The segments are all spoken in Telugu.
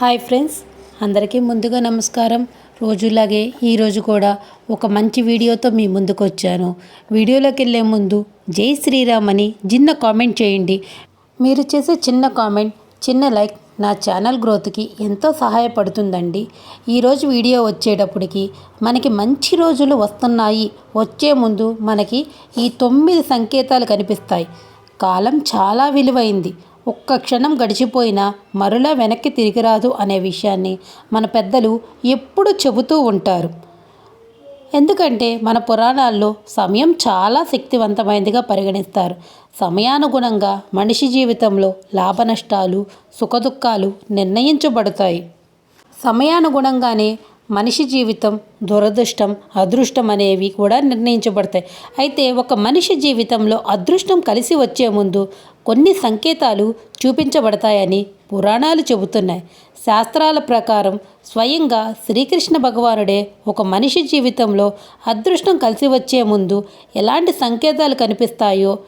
హాయ్ ఫ్రెండ్స్ అందరికీ ముందుగా నమస్కారం. రోజులాగే ఈరోజు కూడా ఒక మంచి వీడియోతో మీ ముందుకు వచ్చాను వీడియోలోకి వెళ్ళే ముందు జై శ్రీరామ్ అని చిన్న కామెంట్ చేయండి. మీరు చేసే చిన్న కామెంట్ చిన్న లైక్ నా ఛానల్ గ్రోత్కి ఎంతో సహాయపడుతుందండి. ఈరోజు వీడియో వచ్చేటప్పటికి మనకి మంచి రోజులు వస్తున్నాయి. వచ్చే ముందు మనకి ఈ తొమ్మిది సంకేతాలు కనిపిస్తాయి. కాలం చాలా విలువైంది. ఒక్క క్షణం గడిచిపోయినా మరలా వెనక్కి తిరిగిరాదు అనే విషయాన్ని మన పెద్దలు ఎప్పుడు చెబుతూ ఉంటారు. ఎందుకంటే మన పురాణాల్లో సమయం చాలా శక్తివంతమైనదిగా పరిగణిస్తారు. సమయానుగుణంగా మనిషి జీవితంలో లాభనష్టాలు సుఖదుఖాలు నిర్ణయించబడతాయి. సమయానుగుణంగానే మనిషి జీవితం దురదృష్టం అదృష్టం అనేవి కూడా నిర్ణయించబడతాయి. అయితే ఒక మనిషి జీవితంలో అదృష్టం కలిసి వచ్చే ముందు కొన్ని సంకేతాలు చూపించబడతాయని పురాణాలు చెబుతున్నాయి. శాస్త్రాల ప్రకారం స్వయంగా శ్రీకృష్ణ భగవానుడే ఒక మనిషి జీవితంలో అదృష్టం కలిసి వచ్చే ముందు ఎలాంటి సంకేతాలు కనిపిస్తాయో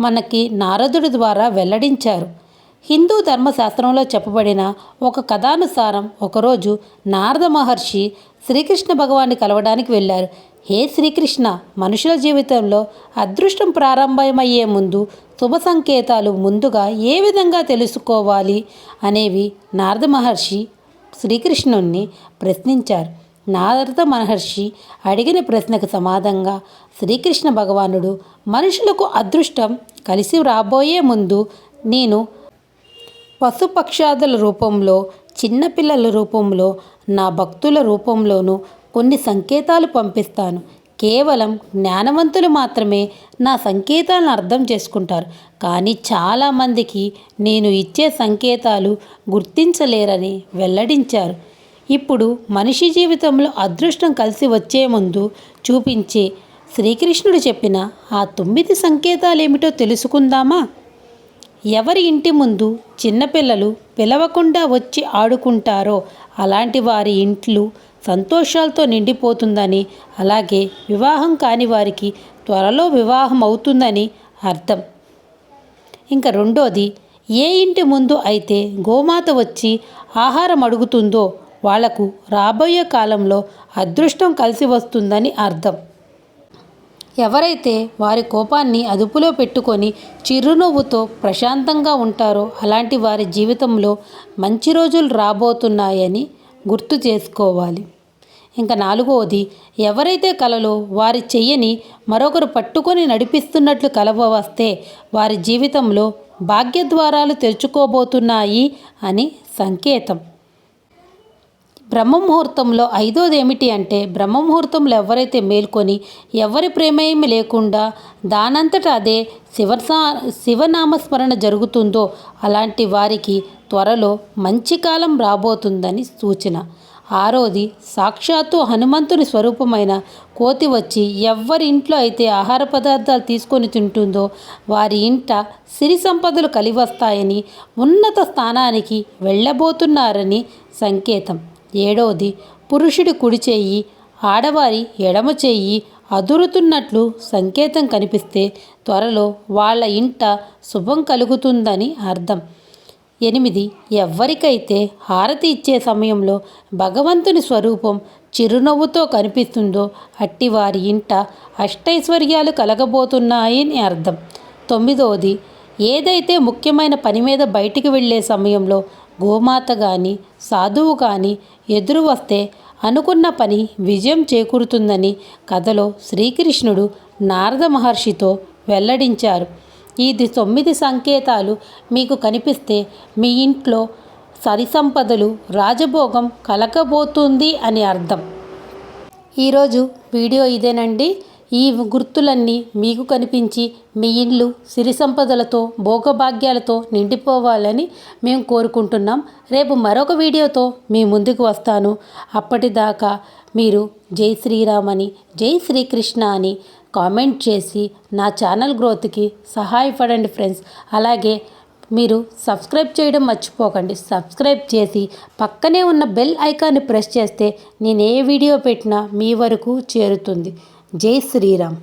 మనకి నారదుడి ద్వారా వెల్లడించారు. హిందూ ధర్మశాస్త్రంలో చెప్పబడిన ఒక కథానుసారం ఒకరోజు నారద మహర్షి శ్రీకృష్ణ భగవాన్ని కలవడానికి వెళ్ళారు. హే శ్రీకృష్ణ మనుషుల జీవితంలో అదృష్టం ప్రారంభమయ్యే ముందు శుభ సంకేతాలు ముందుగా ఏ విధంగా తెలుసుకోవాలి అనేవి నారద మహర్షి శ్రీకృష్ణుణ్ణి ప్రశ్నించారు. నారద మహర్షి అడిగిన ప్రశ్నకు సమాధంగా శ్రీకృష్ణ భగవానుడు మనుషులకు అదృష్టం కలిసి రాబోయే ముందు నేను పశుపక్షాదుల రూపంలో చిన్నపిల్లల రూపంలో నా భక్తుల రూపంలోనూ కొన్ని సంకేతాలు పంపిస్తాను. కేవలం జ్ఞానవంతులు మాత్రమే నా సంకేతాలను అర్థం చేసుకుంటారు. కానీ చాలామందికి నేను ఇచ్చే సంకేతాలు గుర్తించలేరని వెల్లడించారు. ఇప్పుడు మనిషి జీవితంలో అదృష్టం కలిసి వచ్చే ముందు చూపించే శ్రీకృష్ణుడు చెప్పిన ఆ తొమ్మిది సంకేతాలు ఏమిటో తెలుసుకుందామా? ఎవరి ఇంటి ముందు చిన్నపిల్లలు పిలవకుండా వచ్చి ఆడుకుంటారో అలాంటి వారి ఇంట్లు సంతోషాలతో నిండిపోతుందని అలాగే వివాహం కాని వారికి త్వరలో వివాహం అవుతుందని అర్థం. ఇంకా రెండోది ఏ ఇంటి ముందు అయితే గోమాత వచ్చి ఆహారం అడుగుతుందో వాళ్ళకు రాబోయే కాలంలో అదృష్టం కలిసి వస్తుందని అర్థం. ఎవరైతే వారి కోపాన్ని అదుపులో పెట్టుకొని చిరునవ్వుతో ప్రశాంతంగా ఉంటారో అలాంటి వారి జీవితంలో మంచి రోజులు రాబోతున్నాయని గుర్తు చేసుకోవాలి. ఇంకా నాలుగవది ఎవరైతే కలలో వారి చెయ్యని మరొకరు పట్టుకొని నడిపిస్తున్నట్లు కలవ వస్తే వారి జీవితంలో భాగ్యద్వారాలు తెరుచుకోబోతున్నాయి అని సంకేతం. బ్రహ్మముహూర్తంలో ఐదోది ఏమిటి అంటే బ్రహ్మముహూర్తంలో ఎవరైతే మేల్కొని ఎవరి ప్రేమేమి లేకుండా దానంతట అదే శివసా శివనామస్మరణ జరుగుతుందో అలాంటి వారికి త్వరలో మంచి కాలం రాబోతుందని సూచన. ఆరోది సాక్షాత్తు హనుమంతుని స్వరూపమైన కోతి వచ్చి ఎవరి ఇంట్లో అయితే ఆహార పదార్థాలు తీసుకొని తింటుందో వారి ఇంట సిరి సంపదలు కలివస్తాయని ఉన్నత స్థానానికి వెళ్ళబోతున్నారని సంకేతం. ఏడవది. పురుషుడి కుడి ఆడవారి ఎడమ చేయి అదురుతున్నట్లు సంకేతం కనిపిస్తే త్వరలో వాళ్ళ ఇంట శుభం కలుగుతుందని అర్థం. ఎనిమిది. ఎవరికైతే హారతి ఇచ్చే సమయంలో భగవంతుని స్వరూపం చిరునవ్వుతో కనిపిస్తుందో అట్టి వారి ఇంట అష్టైశ్వర్యాలు కలగబోతున్నాయని అర్థం. తొమ్మిదవది. ఏదైతే ముఖ్యమైన పని మీద బయటికి వెళ్ళే సమయంలో గోమాత కానీ సాధువు కానీ ఎదురు వస్తే అనుకున్న పని విజయం చేకూరుతుందని కథలో శ్రీకృష్ణుడు నారద మహర్షితో వెల్లడించారు. ఇది తొమ్మిది సంకేతాలు మీకు కనిపిస్తే మీ ఇంట్లో సరిసంపదలు రాజభోగం కలకబోతుంది అని అర్థం. ఈరోజు వీడియో ఇదేనండి. ఈ గుర్తులన్నీ మీకు కనిపించి మీ ఇల్లు సిరి సంపదలతో భోగభాగ్యాలతో నిండిపోవాలని మేము కోరుకుంటున్నాం. రేపు మరొక వీడియోతో మీ ముందుకు వస్తాను. అప్పటిదాకా మీరు జై శ్రీరామ్ అని జై శ్రీకృష్ణ అని కామెంట్ చేసి నా ఛానల్ గ్రోత్కి సహాయపడండి ఫ్రెండ్స్. అలాగే మీరు సబ్స్క్రైబ్ చేయడం మర్చిపోకండి. సబ్స్క్రైబ్ చేసి పక్కనే ఉన్న బెల్ ఐకాన్ని ప్రెస్ చేస్తే నేను ఏ వీడియో పెట్టినా మీ వరకు చేరుతుంది. జై శ్రీరామ్